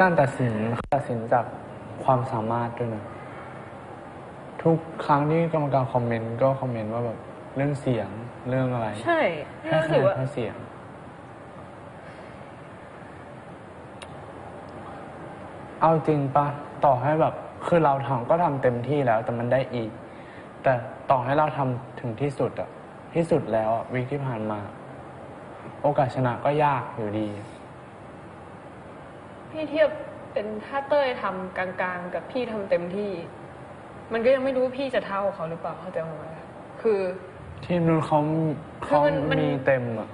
การตัดสินตัดสินจากความสามารถด้วยนะ ทุกครั้งที่กรรมการคอมเมนต์ก็คอมเมนต์ว่าแบบเรื่องเสียงเรื่องอะไรใช่พี่ให้รู้คะสึแนกนว่า เพราะเสียง เอาจริงปะต่อให้แบบ คือเราทำก็ทำเต็มที่แล้ว แต่มันได้อีก แต่ต่อให้เราทำถึงที่สุดอะที่สุดแล้วอะวิกที่ผ่านมา โอกาสชนะก็ยากอยู่ดี พี่เทียบเป็นถ้าเต้ยทำกลางๆ กับพี่ทำเต็มที่ มันก็ยังไม่รู้ว่าพี่จะเท่าเขาหรือเปล่าเข้าใจไหมคือ ทีมนู้นเขาคือเขามันมัน มีเต็มอะ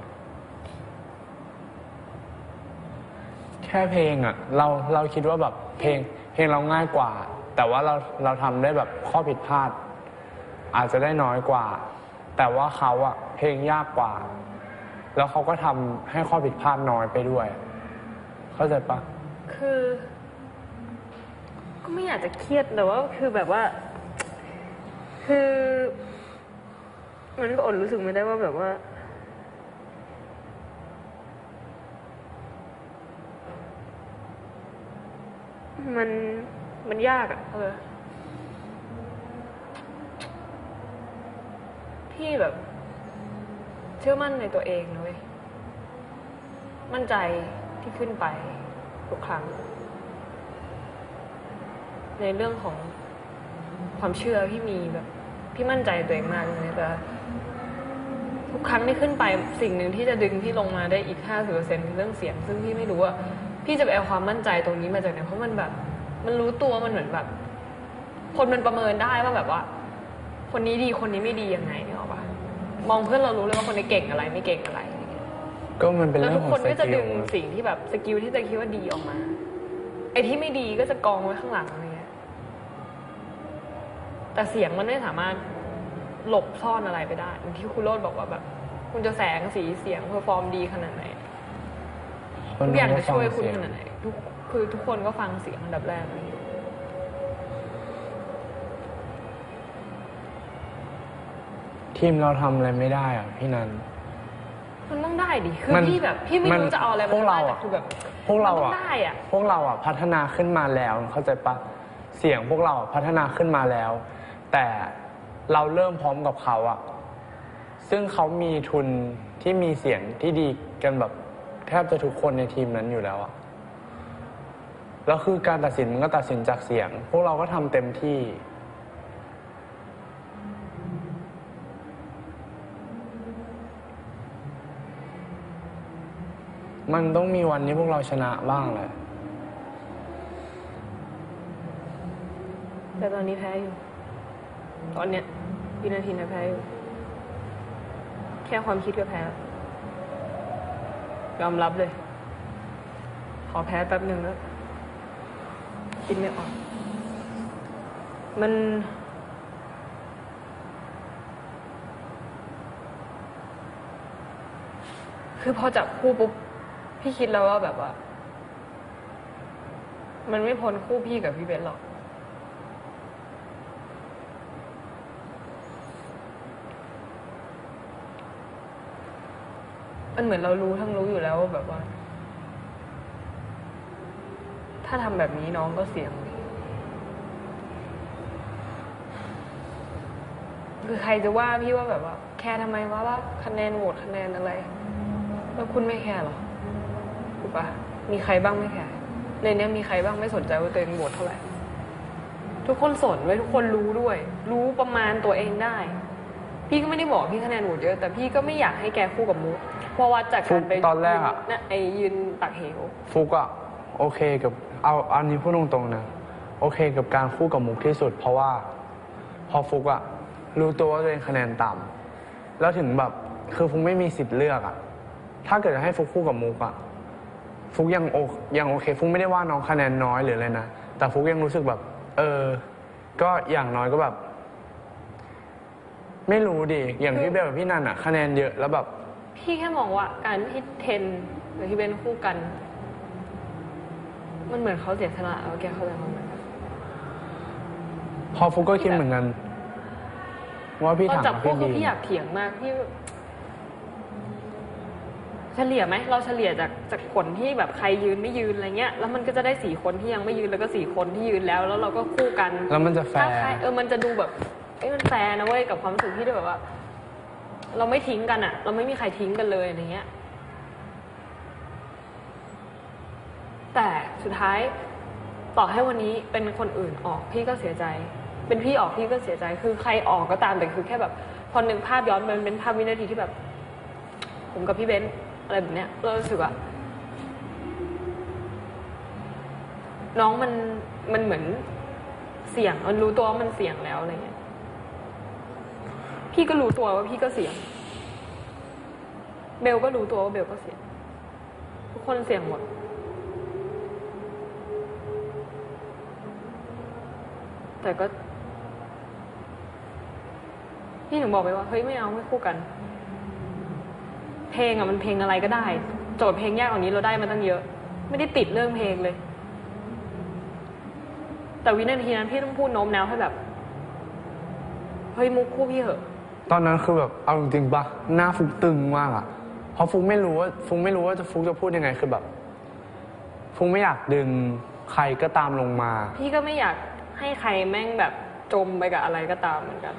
แค่เพลงอะเราเราคิดว่าแบบเพลง เพลงเราง่ายกว่า แต่ว่าเราเราทำได้แบบข้อผิดพลาด อาจจะได้น้อยกว่า แต่ว่าเขาอะเพลงยากกว่า แล้วเขาก็ทำให้ข้อผิดพลาดน้อยไปด้วย เข้าใจปะ คือ ก็ไม่อยากจะเครียดแต่ว่าคือแบบว่า คือ มันก็อดรู้สึกไม่ได้ว่าแบบว่า มันมันยากอะเออพี่แบบ เชื่อมั่นในตัวเองเว้ยมั่นใจที่ขึ้นไป ทุกครั้ง ในเรื่องของความเชื่อพี่มีแบบพี่มั่นใจตัวเองมากเลยแต่ทุกครั้งที่ขึ้นไปสิ่งหนึ่งที่จะดึงพี่ลงมาได้อีกห้าสิบเปอร์เซ็นต์เรื่องเสียง ซึ่งพี่ไม่รู้ว่า พี่จะไปเอาความมั่นใจตรงนี้มาจากไหนเพราะมันแบบ มันรู้ตัวมันเหมือนแบบ คนมันประเมินได้ว่าแบบว่า คนนี้ดีคนนี้ไม่ดียังไงเนี่ยหรอปะมองเพื่อนเรารู้เลยว่าคนนี้เก่งอะไรไม่เก่งอะไร ก็มันเป็นแล้วเรื่อทุงกขอคงนสก็จะกิดึลงสิ่งที่แบบสกิลที่จะคิดว่าดีออกมา ไอ้ที่ไม่ดีก็จะกองไว้ข้างหลังอะไรเงี้ยแต่เสียงมันไม่สามารถหลบซ่อนอะไรไปได้อย่างที่คุณโรดบอกว่าแบบ คุณจะแสงสีเสียงเพอร์ฟอร์มดีขนาดไหนทุกอย่างจะช่วยคุณขนาดไหนทุกคือทุกคนก็ฟังเสียงอันดับแรกเลยทีมเราทำอะไรไม่ได้อะพี่นันมันต้อง ได้ดิ คือมันพี่แบบพี่ไม่มันรู้จะเอาอะไรมาพวกทำได้เราแต่อะคือแบบพวกเรามันต้ออะงได้อะ พวกเราอะพัฒนาขึ้นมาแล้วเข้าใจปะเสียงพวกเราอะพัฒนาขึ้นมาแล้ว แต่เราเริ่มพร้อมกับเขาอะซึ่งเขามีทุนที่มีเสียงที่ดีกันแบบแทบจะทุกคนในทีมนั้นอยู่แล้วอะแล้วคือการตัดสินมันก็ตัดสินจากเสียง พวกเราก็ทำเต็มที่ มันต้องมีวันที่พวกเราชนะบ้างแหละ แต่ตอนนี้แพ้อยู่ ตอนเนี้ยวินาทีเนี้ยแพ้อยู่ แค่ความคิดก็แพ้ ยอมรับเลย ขอแพ้แป๊บหนึ่งแล้วคิดไม่ออก มัน คือพอจับคู่ปุ๊บ พี่คิดแล้วว่าแบบว่า มันไม่พ้นคู่พี่กับพี่เบนหรอก มันเหมือนเรารู้ทั้งรู้อยู่แล้วว่าแบบว่า ถ้าทำแบบนี้น้องก็เสี่ยงคือใครจะว่าพี่ว่าแบบว่า แค่ทำไมว่าว่าคะแนนโหวตคะแนนอะไร แล้วคุณไม่แคร์หรอ ถูกปะมีใครบ้างไม่แคร์ในเนี้ยมีใครบ้างไม่สนใจว่าตัวเองโหวตเท่าไหร่ ทุกคนสนไว้ยทุกคนรู้ด้วย รู้ประมาณตัวเองได้ พี่ก็ไม่ได้บอกพี่คะแนนโหวตเยอะ แต่พี่ก็ไม่อยากให้แกคู่กับมุกเพราะว่าจากการไปตอนแรกอะยืนะไอยืนตักเหวฟุกอะโอเคกับเอาอันนี้พูดตรงๆนะโอเคกับการคู่กับมุกที่สุด เพราะว่า พอฟุกอะรู้ตัวว่าตัวเองคะแนนต่ำแล้วถึงแบบคือฟุกไม่มีสิทธิ์เลือกอะถ้าเกิดจะให้ฟุกคู่กับมุกอะ ฟุกยังโอยังโอเค ฟุกไม่ได้ว่าน้องคะแนนน้อยหรืออะไรนะ แต่ฟุกยังรู้สึกแบบ เออ ก็อย่างน้อยก็แบบ ไม่รู้ดิ อย่างพี่เบลกับพี่นันอะคะแนนเยอะแล้วแบบ พี่แค่มองว่าการที่เทนหรือที่เป็นคู่กัน มันเหมือนเขาเสียสละแล้วแกเข้าใจมั้ยพอฟุกก็คิดเหมือนกัน ว่าพี่ตอนถามจับกับคู่พี่คือบี พี่อยากเถียงมากพี่แบบ เฉลี่ยไหมเราเฉลี่ยจากจากผลที่แบบใครยืนไม่ยืนอะไรเงี้ยแล้วมันก็จะได้สี่คนที่ยังไม่ยืนแล้วก็สี่คนที่ยืนแล้ว แล้วเราก็คู่กันแล้วมันจะแฟถ้าร์ใครเออมันจะดูแบบเอ้ยมันแฟร์นะเว้ยกับความรู้สึกที่แบบว่า เราไม่ทิ้งกันอะเราไม่มีใครทิ้งกันเลยอะไรเงี้ย แต่สุดท้ายต่อให้วันนี้เป็นคนอื่นออกพี่ก็เสียใจ เป็นพี่ออกพี่ก็เสียใจ คือใครออกก็ตามแต่คือแค่แบบ พอนึกภาพย้อนไปมันเป็นภาพวินาทีที่แบบ ผมกับพี่เบนซ์ อะไรแบบเนี้ยเรารู้สึกว่าน้องมันมันเหมือนเสี่ยงมันรู้ตัวว่ามันเสี่ยงแล้วอะไรเงี้ยพี่ก็รู้ตัวว่าพี่ก็เสี่ยง เบลก็รู้ตัวว่าเบลก็เสี่ยง ทุกคนเสี่ยงหมด แต่ก็ พี่ถึงบอกไปว่า เฮ้ยไม่เอาไม่คู่กัน ลงอะมันเพลงอะไรก็ได้ โจทย์เพลงยากกว่านี้เราได้มาตั้งเยอะ ไม่ได้ติดเรื่องเพลงเลย แต่วินาทีนั้นพี่ต้องพูดโน้มน้าวให้แบบเฮ้ยมุกคู่พี่เหอะตอนนั้นคือแบบเอาจริงๆปะหน้าฟุกตึงมากอะเพราะฟุกไม่รู้ว่าฟุกไม่รู้ว่าจะฟุกจะพูดยังไงคือแบบฟุกไม่อยากดึงใครก็ตามลงมา พี่ก็ไม่อยากให้ใครแม่งแบบจมไปกับอะไรก็ตามเหมือนกัน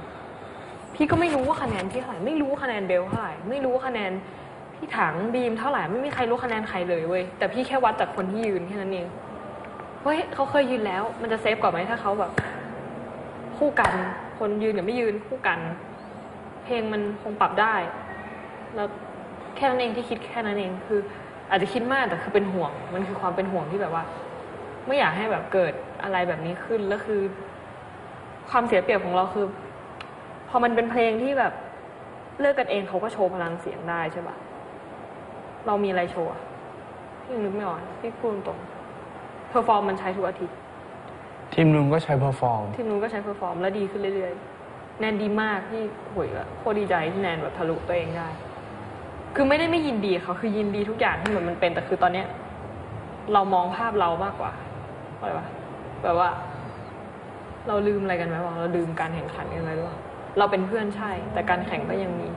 พี่ก็ไม่รู้ว่าคะแนนพี่เท่าไหร่ไม่รู้ว่าคะแนนเบลเท่าไหร่ไม่รู้ว่าคะแนน พี่ถังบีมเท่าไหร่ไม่มีใครรู้คะแนนใครเลยเว้ยแต่พี่แค่วัดจากคนที่ยืนแค่นั้นเองเฮ้ยเขาเคยยืนแล้ว มันจะเซฟกว่าไหมถ้าเขาแบบ คู่กัน คนยืนกับไม่ยืนคู่กัน เพลงมันคงปรับได้ แล้วแค่นั้นเองที่คิดแค่นั้นเองคือ อาจจะคิดมากแต่คือเป็นห่วง มันคือความเป็นห่วงที่แบบว่า ไม่อยากให้แบบเกิดอะไรแบบนี้ขึ้นแล้วคือ ความเสียเปรียบของเราคือ พอมันเป็นเพลงที่แบบเลือกกันเองเขาก็โชว์พลังเสียงได้ใช่ปะ เรามีอะไรโชว์อะพี่ยังนึกไม่ออกพี่พูดตรงเพอร์ฟอร์มมันใช้ทุกอาทิตย์ ทีมนุ้งก็ใช้เพอร์ฟอร์ม ทีมนู้นก็ใช้เพอร์ฟอร์มแล้วดีขึ้นเรื่อยๆ แนนดีมากพี่โหยแบบโคตรดีใจที่แนนแบบทะลุตัวเองได้ คือไม่ได้ไม่ยินดีเขาคือยินดีทุกอย่างที่เหมือนมันเป็นแต่คือตอนเนี้ย เรามองภาพเรามากกว่าอะไรวะแบบว่า เราลืมอะไรกันไหมวะเราลืมการแข่งขันกันไหมหรือเปล่าเราเป็นเพื่อนใช่ แต่การแข่งก็ยังมี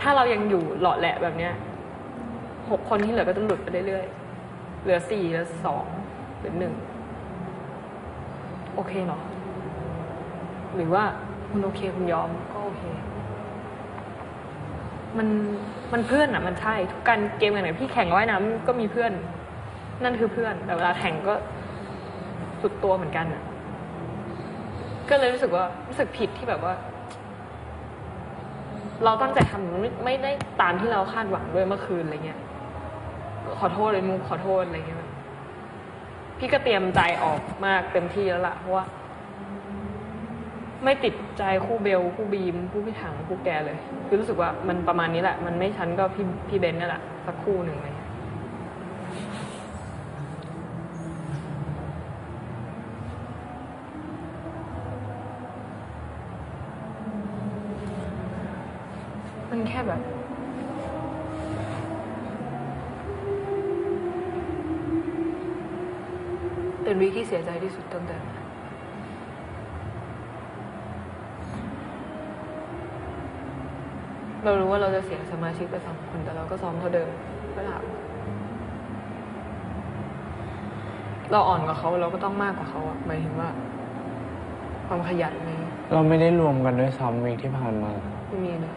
ถ้าเรายังอยู่หล่อแหละแบบเนี้ย หกคนที่เหลือก็จะหลุดไปเรื่อยๆ เหลือสี่เหลือสองเหลือหนึ่งโอเคเหรอ หรือว่าคุณโอเคคุณยอมก็โอเค มันมันเพื่อนอะมันใช่ ทุกการเกมกันไหนพี่แข่งว่ายน้ำก็มีเพื่อน นั่นคือเพื่อน แต่เวลาแข่งก็สุดตัวเหมือนกันอะก็เลยรู้สึกว่ารู้สึกผิดที่แบบว่า เราตั้งใจทำมันไม่ไม่ได้ตามที่เราคาดหวังด้วยเมื่อคืนอะไรเงี้ย ขอโทษเลยมุกขอโทษอะไรเงี้ยพี่ก็เตรียมใจออกมากเต็มที่แล้วล่ะเพราะว่า ไม่ติดใจคู่เบลคู่บีมคู่พี่ถังคู่แกเลย คือรู้สึกว่ามันประมาณนี้แหละ มันไม่ชั้นก็พี่พี่เบนนี่แหละสักคู่หนึ่งเลยมันแค่แบบ เป็นวีคที่เสียใจที่สุดตั้งแต่มาเรารู้ว่าเราจะเสียสมาชิกไปสองคน แต่เราก็ซ้อมเท่าเดิมก็ถามเราอ่อนกว่าเขาเราก็ต้องมากกว่าเขาอะหมายถึงว่า ความขยันไหมเราไม่ได้รวมกันด้วยซ้ำวีคที่ผ่านมา ไม่มีเลย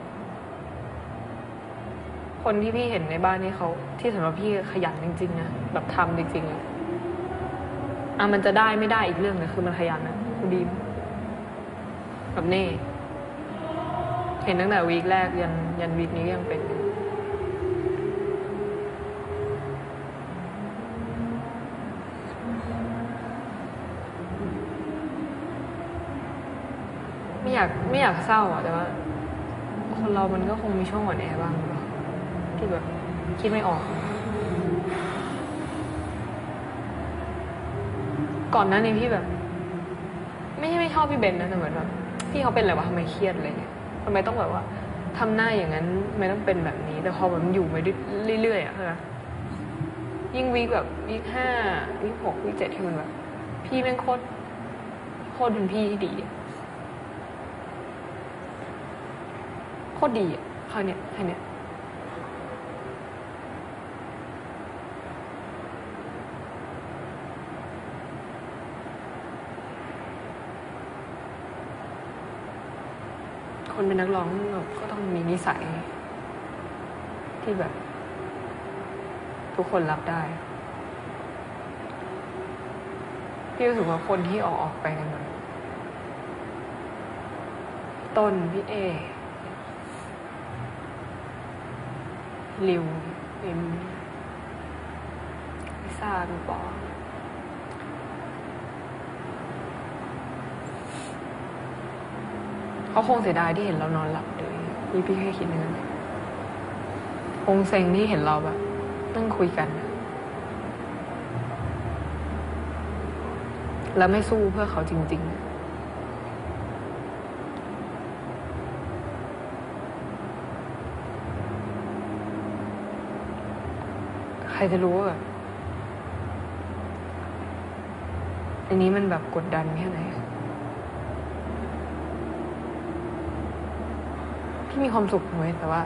คนที่พี่เห็นในบ้านนี่เขา ที่สำหรับพี่ขยันจริงๆนะแบบทำจริงๆเลย อะมันจะได้ไม่ได้อีกเรื่องนึงคือมันขยันนะคุณดีมกับเน่เห็นตั้งแต่วีคแรกยันยันวีคนี้ยังเป็นไม่อยากไม่อยากเศร้าอะแต่ว่า คนเรามันก็คงมีช่วงอ่อนแอบ้างที่แบบคิดไม่ออก ก่อนหน้านี้พี่แบบ ไม่ใช่ไม่ชอบพี่เบนนะแต่เหมือนแบบพี่เขาเป็นอะไรวะทำไมเครียดอะไรเงี้ยทำไมต้องแบบว่าทำหน้าอย่างนั้นทำไมต้องเป็นแบบนี้ แต่พอแบบมันอยู่ไปเรื่อยๆอะใช่ไหมยิ่งวีคแบบวีคห้าวีคหกวีคเจ็ดที่มันแบบ พี่แม่งโคตรโคตรเป็นพี่ที่ดีโคตรดีอะคราวเนี้ยแค่เนี้ย เป็นนักร้องก็ต้องมีนิสัย ที่แบบ ทุกคนรับได้ พี่รู้สึกว่าคนที่ออกออกไปกันต้นพี่เอลิวเอิมลิซ่าพี่ปอ เขาคงเสียดายที่เห็นเรานอนหลับเลยนี่พี่แค่คิดอย่างนั้นคงเซ็งที่เห็นเราแบบนั่งคุยกัน แล้วไม่สู้เพื่อเขาจริง ๆใครจะรู้ว่าอันนี้มันแบบกดดันแค่ไหน พี่มีความสุขเว้ยแต่ว่า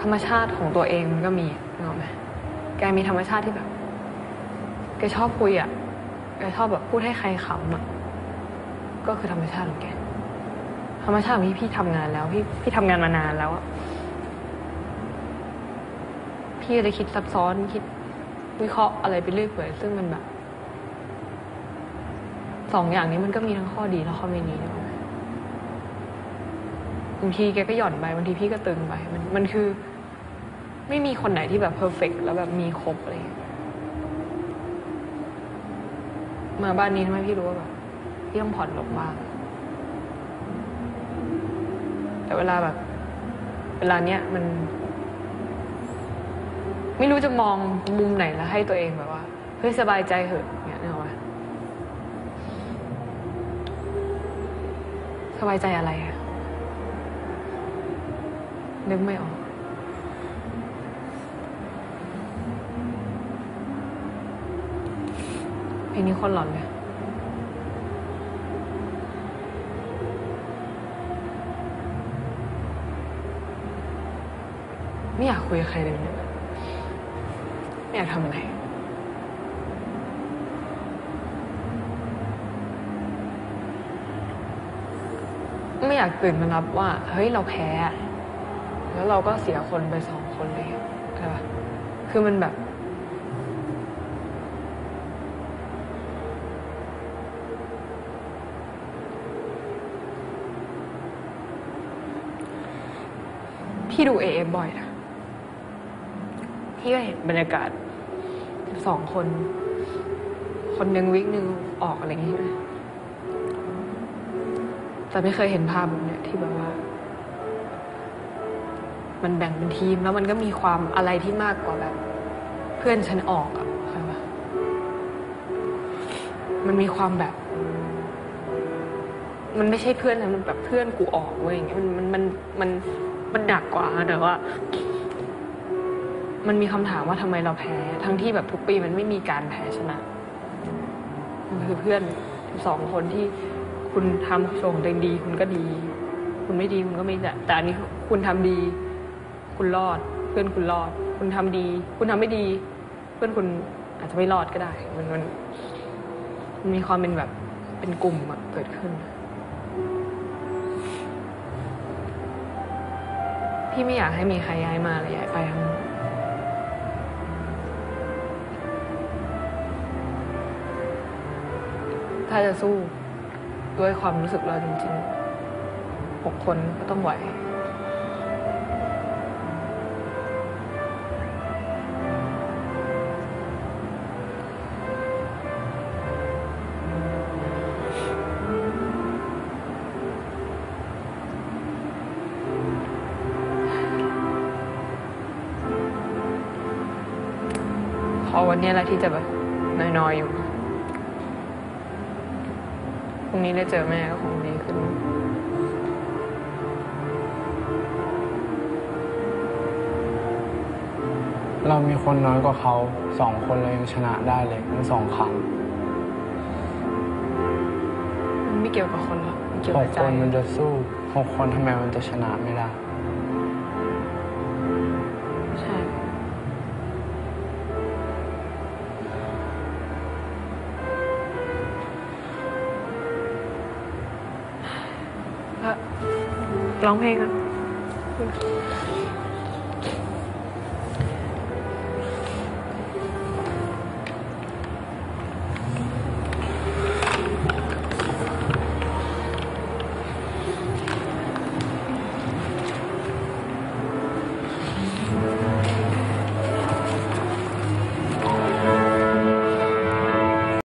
ธรรมชาติของตัวเองมันก็มีนึกอไหมแกมีธรรมชาติที่แบบแกชอบคุยอะแกชอบแบบพูดให้ใครขำอะก็คือธรรมชาติของแกธรรมชาติของพี่พี่ทำงานแล้ว พี่พี่ทำงานมานานแล้วอะพี่จะคิดซับซ้อนคิดวิเคราะห์อะไรไปเรื่อยเปื่อยซึ่งมันแบบสองอย่างนี้มันก็มีทั้งข้อดีและข้อไม่ดีนะ บางทีแกก็หย่อนไปบางทีพี่ก็ตึงไปมันมันคือ ไม่มีคนไหนที่แบบเพอร์เฟกแล้วแบบมีครบอะไรอย่างเงี้ยมาบ้านนี้ทำให้พี่รู้ว่าแบบพี่ต้องผ่อนลงบ้างแต่เวลาแบบ เวลาเนี้ยมัน ไม่รู้จะมองมุมไหนแล้วให้ตัวเองแบบว่าเฮ้ยสบายใจเหอะเนี่ยนึกออกไหมสบายใจอะไรอะ นึกไม่ออก เพลงนี้คนหลอนเลยไม่อยากคุยกับใครเลยเนี่ยไม่อยากทำอะไรไม่อยากตื่นมารับว่า เฮ้ย เราแพ้ แล้วเราก็เสียคนไปสองคนเลยใช่ปะคือมันแบบ พี่ดูเอเอบ่อยนะ พี่ก็เห็นบรรยากาศสองคน คนหนึ่งวิกหนึ่งออกอะไรอย่างเงี้ใช่ไหมแต่ไม่เคยเห็นภาพแบบเนี้ยที่แบบว่า มันแบ่งเป็นทีม แล้วมันก็มีความอะไรที่มากกว่าแบบ เพื่อนฉันออกอะเข้าใจปะมันมีความแบบ มันไม่ใช่เพื่อนนะมันแบบเพื่อนกูออกเว้ยอย่างเงี้ยมันมันมันมันมันหนักกว่าแต่ว่า มันมีคำถามว่าทำไมเราแพ้ ทั้งที่แบบทุกปีมันไม่มีการแพ้ชนะ มันคือเพื่อนสองคนที่คุณทำส่งเองดี คุณก็ดี คุณไม่ดีคุณก็ไม่ด้แต่อันนี้คุณทำดี คุณรอด เพื่อนคุณรอด คุณทำดี คุณทำไม่ดี เพื่อนคุณอาจจะไม่รอดก็ได้มันมันมันมีความเป็นแบบเป็นกลุ่มเกิดขึ้น พี่ไม่อยากให้มีใครย้ายมาหรือย้ายไปทั้งนั้นถ้าจะสู้ด้วยความรู้สึกเราจริงๆหกคนก็ต้องไหว นนี้แหละที่จะแบบน้อยๆอยู่พรุ่งนี้ได้เจอแม่ก็คงดีขึ้น เรามีคนน้อยกว่าเขาสองคนเรายังชนะได้เลยทั้งสองครั้งมันไม่เกี่ยวกับคนหรอกมันเกี่ยวหกักบใจ คนมันจะสู้หกคนทำไมมันจะชนะไม่ได้ ร้องเพลงอะ